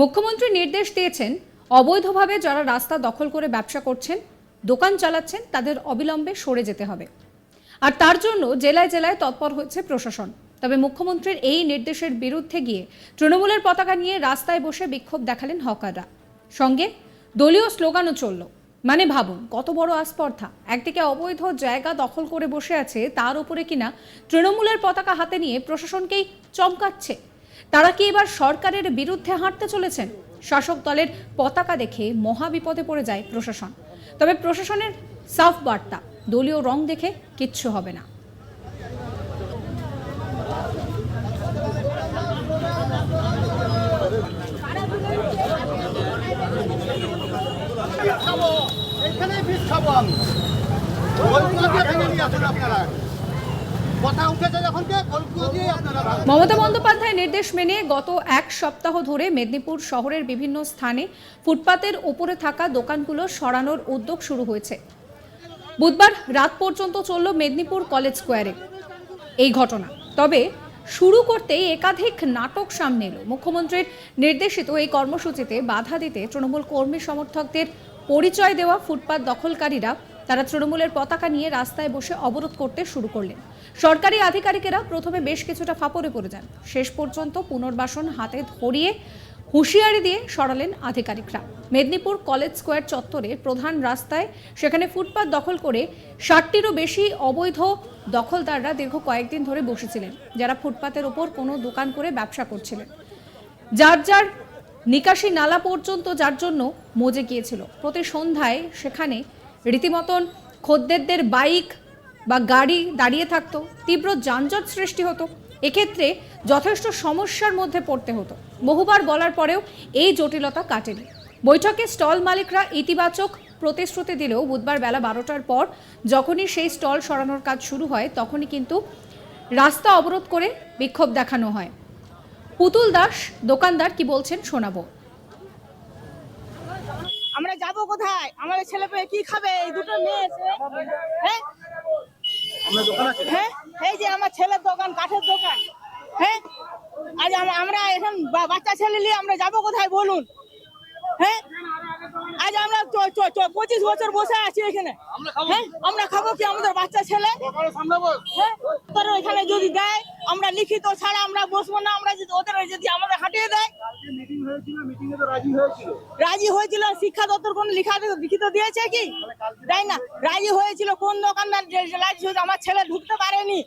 মুখ্যমন্ত্রী নির্দেশ দিয়েছেন, অবৈধভাবে যারা রাস্তা দখল করে ব্যবসা করছেন, দোকান চালাচ্ছেন, তাদের অবিলম্বে সরে যেতে হবে। আর তার জন্য জেলায় জেলায় তৎপর হচ্ছে প্রশাসন। তবে মুখ্যমন্ত্রীর এই নির্দেশের বিরুদ্ধে গিয়ে তৃণমূলের পতাকা নিয়ে রাস্তায় বসে বিক্ষোভ দেখালেন হকাররা। সঙ্গে দলীয় স্লোগানও চলল মানে ভাবুন, কত বড় আস্পর্ধা। একদিকে অবৈধ জায়গা দখল করে বসে আছে, তার উপরে কিনা তৃণমূলের পতাকা হাতে নিয়ে প্রশাসনকেই চমকাচ্ছে তারা কি এবার সরকারের বিরুদ্ধে হাঁটতে চলেছেন? শাসক দলের পতাকা দেখে মহা বিপদে পড়ে যায় প্রশাসন। তবে প্রশাসনের সাফ বার্তা, দলীয় রং দেখে কিচ্ছু হবে না। এখানে বিষ খাব আমি। আপনারা। মমতা বন্দ্যোপাধ্যায় নির্দেশ মেনে গত এক সপ্তাহ ধরে মেদিনীপুর শহরের বিভিন্ন স্থানে ফুটপাতের ওপরে থাকা দোকানগুলো সরানোর উদ্যোগ শুরু হয়েছে। বুধবার রাত পর্যন্ত চলল মেদিনীপুর কলেজ স্কোয়ারে এই ঘটনা। তবে শুরু করতেই একাধিক নাটক সামনে এলো। মুখ্যমন্ত্রীর নির্দেশিত এই কর্মসূচিতে বাধা দিতে তৃণমূল কর্মী সমর্থকদের পরিচয় দেওয়া ফুটপাত দখলকারীরা তারা তৃণমূলের পতাকা নিয়ে রাস্তায় বসে অবরোধ করতে শুরু করলেন। সরকারি আধিকারিকেরা প্রথমে বেশ কিছুটা ফাপড়ে পড়ে যান। শেষ পর্যন্ত পুনর্বাসন হাতে ধরিয়ে হুঁশিয়ারি দিয়ে সরালেন আধিকারিকরা। মেদিনীপুর কলেজ স্কোয়ার চত্বরে প্রধান রাস্তায় সেখানে ফুটপাত দখল করে ষাটটিরও বেশি অবৈধ দখলদাররা দীর্ঘ কয়েকদিন ধরে বসেছিলেন, যারা ফুটপাতের ওপর কোনো দোকান করে ব্যবসা করছিলেন। যার যার নিকাশি নালা পর্যন্ত যার জন্য মজে গিয়েছিল। প্রতি সন্ধ্যায় সেখানে রীতিমতন খদ্দেরদের বাইক বা গাড়ি দাঁড়িয়ে থাকতো, তীব্র যানজট সৃষ্টি হতো। এক্ষেত্রে যথেষ্ট সমস্যার মধ্যে পড়তে হতো। বহুবার বলার পরেও এই জটিলতা কাটেনি। বৈঠকে স্টল মালিকরা ইতিবাচক প্রতিশ্রুতি দিলেও বুধবার বেলা বারোটার পর যখনই সেই স্টল সরানোর কাজ শুরু হয়, তখনই কিন্তু রাস্তা অবরোধ করে বিক্ষোভ দেখানো হয়। পুতুল দাস দোকানদার কি বলছেন শোনাবো। কোথায়? আমাদের ছেলে পেয়ে কি খাবে? এই দুটো মেয়ে হ্যাঁ? হ্যাঁ? এই যে আমার ছেলের দোকান কাঠের দোকান। হ্যাঁ? আজ আমরা এখন বাচ্চা ছেলে নিয়ে আমরা যাব কোথায়? বলুন। হ্যাঁ? আজ আমরা পঁচিশ বছর বসে আছি এখানে। হ্যাঁ আমরা খাব কি আমাদের বাচ্চা ছেলে? হ্যাঁ এখানে যদি দেয় আমরা লিখিত ছাড়া আমরা বসবো না আমরা যদি ওদের যদি আমাদের হাঁটিয়ে দেয়। রাজি হয়েছিল। শিক্ষা দপ্তর কোন লিখা লিখিত দিয়েছে কি? তাই না। রাজি হয়েছিল কোন দোকানদার রাজি হয়েছে আমার ছেলে ঢুকতে পারেনি।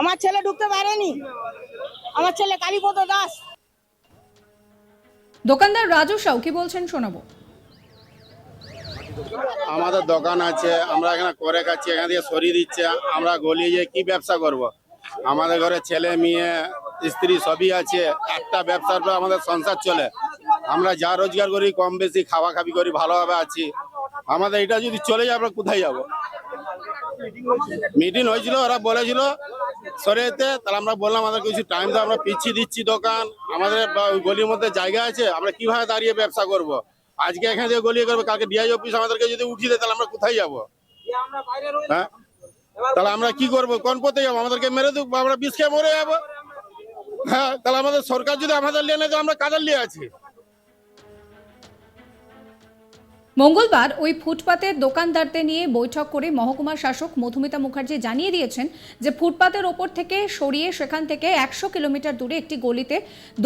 আমার ছেলে ঢুকতে পারেনি। আমার ছেলে কালীপদ দাস। দোকানদার রাজু সাউ, কি বলছেন শোনাবো? আমাদের দোকান আছে, আমরা এখানে করে খাচ্ছি, এখান থেকে সরিয়ে দিচ্ছে, আমরা গলিয়ে যে কি ব্যবসা করব। আমাদের ঘরে ছেলে, মেয়ে, স্ত্রী সবই আছে, একটা ব্যবসার পর আমাদের সংসার চলে। আমরা যা রোজগার করি, কম বেশি খাওয়া খাবি করি, ভালোভাবে আছি। আমাদের এটা যদি চলে যায়, আমরা কোথায় যাব? মিটিং হয়েছিল, ওরা বলেছিল সরে যেতে, তাহলে আমরা বললাম আমাদের কিছু টাইম তো আমরা পিছিয়ে দিচ্ছি দোকান, আমাদের গলির মধ্যে জায়গা আছে, আমরা কীভাবে দাঁড়িয়ে ব্যবসা করব। আজকে এখানে থেকে গলিয়ে করব, কালকে ডিআই অফিস আমাদেরকে যদি উঠিয়ে দেয়, তাহলে আমরা কোথায় যাব? হ্যাঁ? তাহলে আমরা কি করব? কোন পথে যাব? আমাদেরকে মেরে দেবো আমরা বিষ খেয়ে মরে যাব? হ্যাঁ তাহলে আমাদের সরকার যদি আমাদের নিয়ে নেয় আমরা কাদের নিয়ে আছি? মঙ্গলবার ওই ফুটপাতের দোকানদারদের নিয়ে বৈঠক করে মহকুমা শাসক মধুমিতা মুখার্জি জানিয়ে দিয়েছেন যে ফুটপাতের ওপর থেকে সরিয়ে সেখান থেকে একশো কিলোমিটার দূরে একটি গলিতে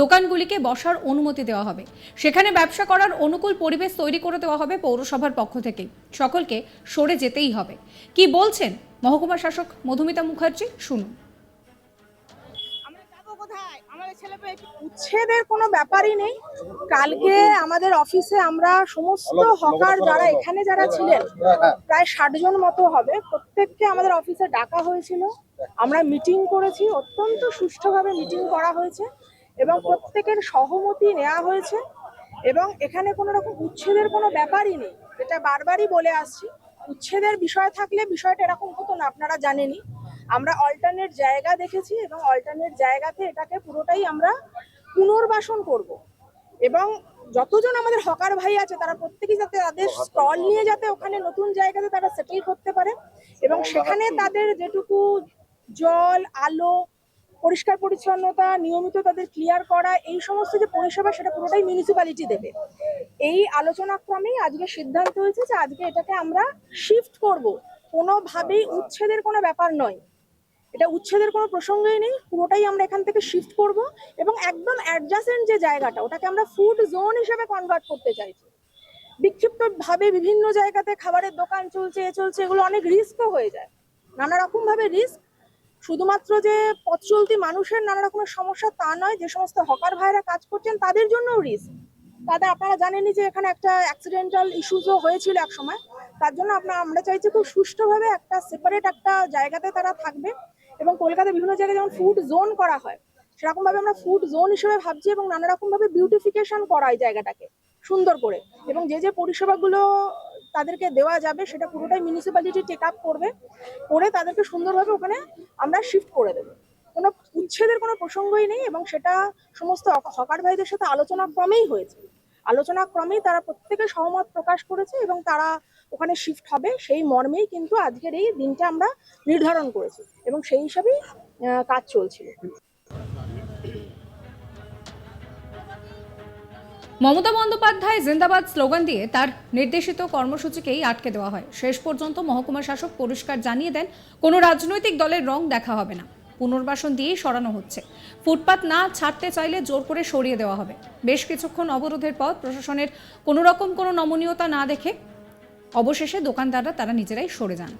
দোকানগুলিকে বসার অনুমতি দেওয়া হবে। সেখানে ব্যবসা করার অনুকূল পরিবেশ তৈরি করে দেওয়া হবে পৌরসভার পক্ষ থেকে। সকলকে সরে যেতেই হবে। কি বলছেন মহকুমা শাসক মধুমিতা মুখার্জি? শুনুন। আমরা কোথায়? উচ্ছেদের কোনো ব্যাপারই নেই? কালকে আমাদের অফিসে আমরা সমস্ত হকার যারা এখানে যারা ছিলেন প্রায় ষাট জন মতো হবে। প্রত্যেককে আমাদের অফিসে ডাকা হয়েছিল। আমরা মিটিং করেছি অত্যন্ত সুষ্ঠুভাবে মিটিং করা হয়েছে এবং প্রত্যেকের সহমতি নেওয়া হয়েছে এবং এখানে কোনো রকম উচ্ছেদের কোনো ব্যাপারই নেই। এটা বারবারই বলে আসছি উচ্ছেদের বিষয় থাকলে বিষয়টা এরকম হতো না আপনারা জানেনই। আমরা অল্টারনেট জায়গা দেখেছি এবং অল্টারনেট জায়গাতে এটাকে পুরোটাই আমরা পুনর্বাসন করব। এবং যতজন আমাদের হকার ভাই আছে তারা প্রত্যেকেই যাতে তাদের স্টল নিয়ে যাতে ওখানে নতুন জায়গাতে তারা সেটেল করতে পারে এবং সেখানে তাদের যেটুকু জল আলো পরিষ্কার পরিচ্ছন্নতা নিয়মিত তাদের ক্লিয়ার করা এই সমস্ত যে পরিষেবা সেটা পুরোটাই মিউনিসিপ্যালিটি দেবে। এই আলোচনাক্রমেই আজকে সিদ্ধান্ত হয়েছে যে আজকে এটাকে আমরা শিফট করব। কোনোভাবেই উচ্ছেদের কোনো ব্যাপার নয়। এটা উচ্ছেদের কোনো প্রসঙ্গই নেই, পুরোটাই আমরা এখান থেকে শিফট করব এবং একদম অ্যাডজাসেন্ট যে জায়গাটা, ওটাকে আমরা ফুড জোন হিসেবে কনভার্ট করতে চাইছি। বিক্ষিপ্তভাবে বিভিন্ন জায়গাতে খাবারের দোকান চলছে, এ চলছে, এগুলো অনেক রিস্কও হয়ে যায়। নানা রকম ভাবে রিস্ক শুধুমাত্র যে পথ চলতি মানুষের নানা রকমের সমস্যা তা নয়, যে সমস্ত হকার ভাইরা কাজ করছেন তাদের জন্যও রিস্ক তাদের আপনারা জানেনই যে এখানে একটা অ্যাক্সিডেন্টাল ইস্যুসও হয়েছিল এক সময়, তার জন্য আপনার, আমরা চাইছি খুব সুষ্ঠুভাবে একটা সেপারেট একটা জায়গাতে তারা থাকবে। এবং কলকাতায় বিভিন্ন জায়গায় যেমন ফুড জোন করা হয় সেরকম ভাবে আমরা ফুড জোন হিসেবে ভাবছি এবং নানা রকম ভাবে বিউটিফিকেশন করা এই জায়গাটাকে সুন্দর করে। এবং যে যে পরিষেবাগুলো তাদেরকে দেওয়া যাবে, সেটা পুরোটাই মিউনিসিপ্যালিটি টেক আপ করবে, করে তাদেরকে সুন্দরভাবে ওখানে আমরা শিফট করে দেবো। কোনো উচ্ছেদের কোনো প্রসঙ্গই নেই এবং সেটা সমস্ত হকার ভাইদের সাথে আলোচনা ক্রমেই হয়েছে। আলোচনা ক্রমেই তারা প্রত্যেকে সহমত প্রকাশ করেছে এবং তারা ওখানে শিফট হবে, সেই মর্মেই কিন্তু আজকের এই দিনটা আমরা নির্ধারণ করেছি এবং সেই হিসাবেই কাজ চলছিল। মমতা বন্দ্যোপাধ্যায় জিন্দাবাদ স্লোগান দিয়ে তার নির্দেশিত কর্মসূচিকেই আটকে দেওয়া হয়। শেষ পর্যন্ত মহকুমা শাসক পরিষ্কার জানিয়ে দেন, কোনো রাজনৈতিক দলের রং দেখা হবে না। পুনর্বাসন দিয়েই সরানো হচ্ছে। ফুটপাত না ছাড়তে চাইলে জোর করে সরিয়ে দেওয়া হবে। বেশ কিছুক্ষণ অবরোধের পর প্রশাসনের কোনো রকম কোনো নমনীয়তা না দেখে অবশেষে দোকানদাররা তারা নিজেরাই সরে যান।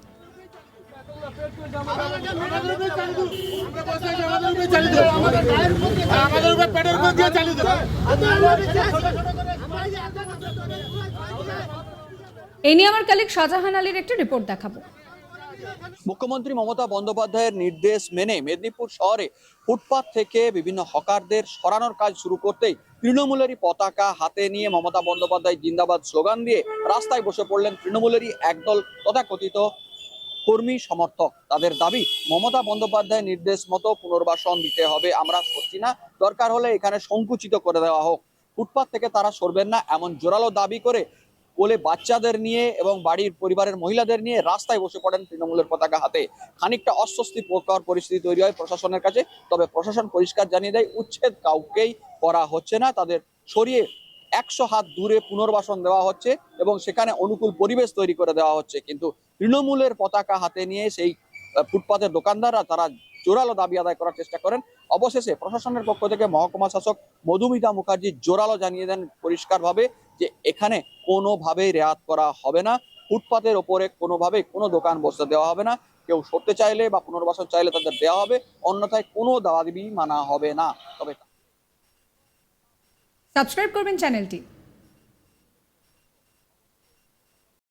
এই নিয়ে আমার কালিক শাহজাহান আলীর একটি রিপোর্ট দেখাবো। মুখ্যমন্ত্রী মমতা বন্দ্যোপাধ্যায়ের নির্দেশ মেনে মেদিনীপুর শহরে ফুটপাত থেকে বিভিন্ন হকারদের সরানোর কাজ শুরু করতেই তৃণমূলেরই পতাকা হাতে নিয়ে মমতা বন্দ্যোপাধ্যায় জিন্দাবাদ স্লোগান দিয়ে রাস্তায় বসে পড়লেন তৃণমূলেরই একদল তথাকথিত কর্মী সমর্থক। তাদের দাবি, মমতা বন্দ্যোপাধ্যায় নির্দেশ মতো পুনর্বাসন দিতে হবে, আমরা করছি না। দরকার হলে এখানে সংকুচিত করে দেওয়া হোক। ফুটপাত থেকে তারা সরবেন না, এমন জোরালো দাবি করে কোলে বাচ্চাদের নিয়ে এবং বাড়ির পরিবারের মহিলাদের নিয়ে রাস্তায় বসে পড়েন তৃণমূলের পতাকা হাতে। খানিকটা অস্বস্তি প্রকার পরিস্থিতি তৈরি হয় প্রশাসনের কাছে, তবে প্রশাসন পরিষ্কার জানিয়ে দেয়, উচ্ছেদ কাউকেই করা হচ্ছে না। তাদের সরিয়ে একশো হাত দূরে পুনর্বাসন দেওয়া হচ্ছে এবং সেখানে অনুকূল পরিবেশ তৈরি করে দেওয়া হচ্ছে। কিন্তু তৃণমূলের পতাকা হাতে নিয়ে সেই ফুটপাতের দোকানদাররা তারা জোরালো দাবি আদায় করার চেষ্টা করেন। অবশেষে প্রশাসনের পক্ষ থেকে মহকুমা শাসক মধুমিতা মুখার্জি জোরালো জানিয়ে দেন পরিষ্কারভাবে যে এখানে কোনোভাবেই রেয়াত করা হবে না। ফুটপাতের ওপরে কোনোভাবে কোনো দোকান বসতে দেওয়া হবে না। কেউ সরতে চাইলে বা পুনর্বাসন চাইলে তাদের দেওয়া হবে। অন্যথায় কোনো দাবি মানা হবে না। তবে সাবস্ক্রাইব করবেন চ্যানেলটি।